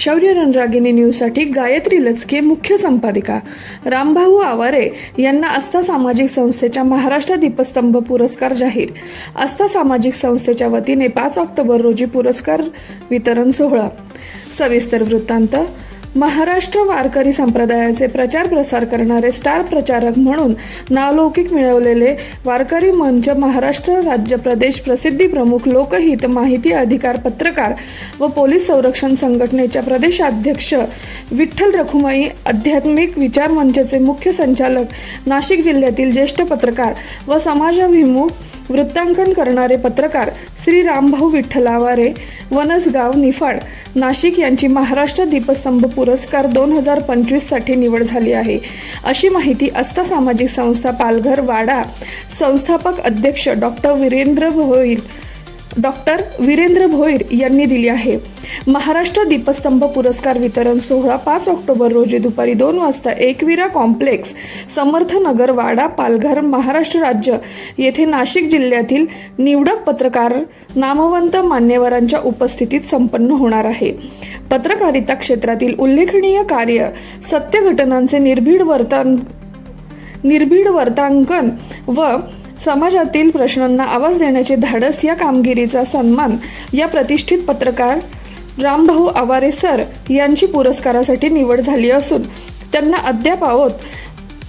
शौर्य रणरागिनी न्यूजसाठी गायत्री लचके मुख्य संपादिका. रामभाऊ आवारे यांना आस्था सामाजिक संस्थेच्या महाराष्ट्र दीपस्तंभ पुरस्कार जाहीर. आस्था सामाजिक संस्थेच्या वतीने पाच ऑक्टोबर रोजी पुरस्कार वितरण सोहळा. सविस्तर वृत्तांत महाराष्ट्र वारकरी संप्रदायाचे प्रचार प्रसार करणारे स्टार प्रचारक म्हणून नावलौकिक मिळवलेले वारकरी मंच महाराष्ट्र राज्य प्रदेश प्रसिद्धी प्रमुख लोकहित माहिती अधिकार पत्रकार व पोलीस संरक्षण संघटनेच्या प्रदेशाध्यक्ष विठ्ठल रखुमाई आध्यात्मिक विचार मंचचे मुख्य संचालक नाशिक जिल्ह्यातील ज्येष्ठ पत्रकार व समाजाभिमुख वृत्तांकन करणारे पत्रकार श्री रामभाऊ विठ्ठलावारे वनसगाव निफाड नाशिक यांची महाराष्ट्र दीपस्तंभ पुरस्कार दोन हजार पंचवीससाठी निवड झाली आहे. अशी माहिती आस्था सामाजिक संस्था पालघर वाडा संस्थापक अध्यक्ष डॉक्टर वीरेंद्र भोईल डॉक्टर वीरेंद्र भोईर यांनी दिली आहे. महाराष्ट्र दीपस्तंभ पुरस्कार वितरण सोहळा पाच ऑक्टोबर रोजी दुपारी दोन वाजता एकविरा कॉम्प्लेक्स समर्थनगर वाडा पालघर महाराष्ट्र राज्य येथे नाशिक जिल्ह्यातील निवडक पत्रकार नामवंत मान्यवरांच्या उपस्थितीत संपन्न होणार आहे. पत्रकारिता क्षेत्रातील उल्लेखनीय कार्य सत्य घटनांचे निर्भीड वर्तन निर्भीड वर्तांकन व समाजातील प्रश्नांना आवाज देण्याचे धाडस या कामगिरीचा सन्मान या प्रतिष्ठित पत्रकार रामभाऊ आवारे सर यांची पुरस्कारासाठी निवड झाली असून त्यांना अद्यापावत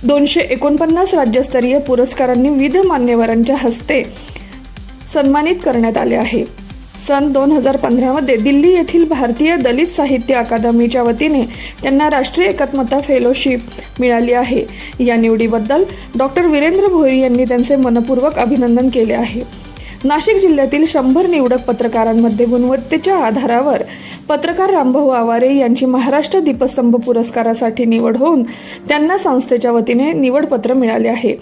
दोनशे एकोणपन्नास राज्यस्तरीय पुरस्कारांनी विविध मान्यवरांच्या हस्ते सन्मानित करण्यात आले आहे. सन दोन हजार पंधरामध्ये दिल्ली येथील भारतीय दलित साहित्य अकादमीच्या वतीने त्यांना राष्ट्रीय एकात्मता फेलोशिप मिळाली आहे. या निवडीबद्दल डॉक्टर वीरेंद्र भोईर यांनी त्यांचे मनपूर्वक अभिनंदन केले आहे. नाशिक जिल्ह्यातील शंभर निवडक पत्रकारांमध्ये गुणवत्तेच्या आधारावर पत्रकार रामभाऊ आवारे यांची महाराष्ट्र दीपस्तंभ पुरस्कारासाठी निवड होऊन त्यांना संस्थेच्या वतीने निवडपत्र मिळाले आहे.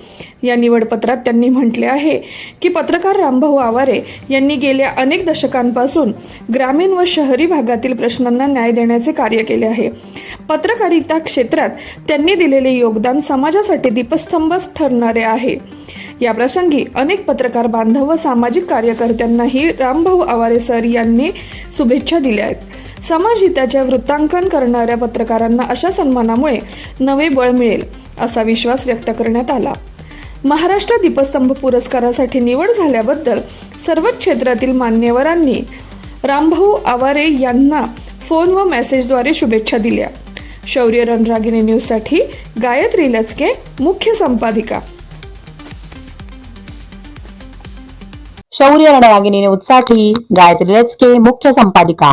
या निवडपत्रात त्यांनी म्हटले आहे की पत्रकार रामभाऊ आवारे यांनी गेल्या अनेक दशकांपासून ग्रामीण व शहरी भागातील प्रश्नांना न्याय देण्याचे कार्य केले आहे. पत्रकारिता क्षेत्रात त्यांनी दिलेले योगदान समाजासाठी दीपस्तंभच ठरणारे आहे. याप्रसंगी अनेक पत्रकार बांधव व सामाजिक कार्यकर्त्यांनाही रामभाऊ आवारे सर यांनी शुभेच्छा दिल्या आहेत. समाजहिताच्या वृत्तांकन करणाऱ्या पत्रकारांना अशा सन्मानामुळे नवे बळ मिळेल असा विश्वास व्यक्त करण्यात आला. महाराष्ट्र दीपस्तंभ पुरस्कारासाठी निवड झाल्याबद्दल सर्वच क्षेत्रातील मान्यवरांनी रामभाऊ आवारे यांना फोन व मेसेजद्वारे शुभेच्छा दिल्या. शौर्य रणरागिणी न्यूजसाठी गायत्री लचके मुख्य संपादिका. शौर्य रणरागिणी उत्साठी गायत्री लचके मुख्य संपादिका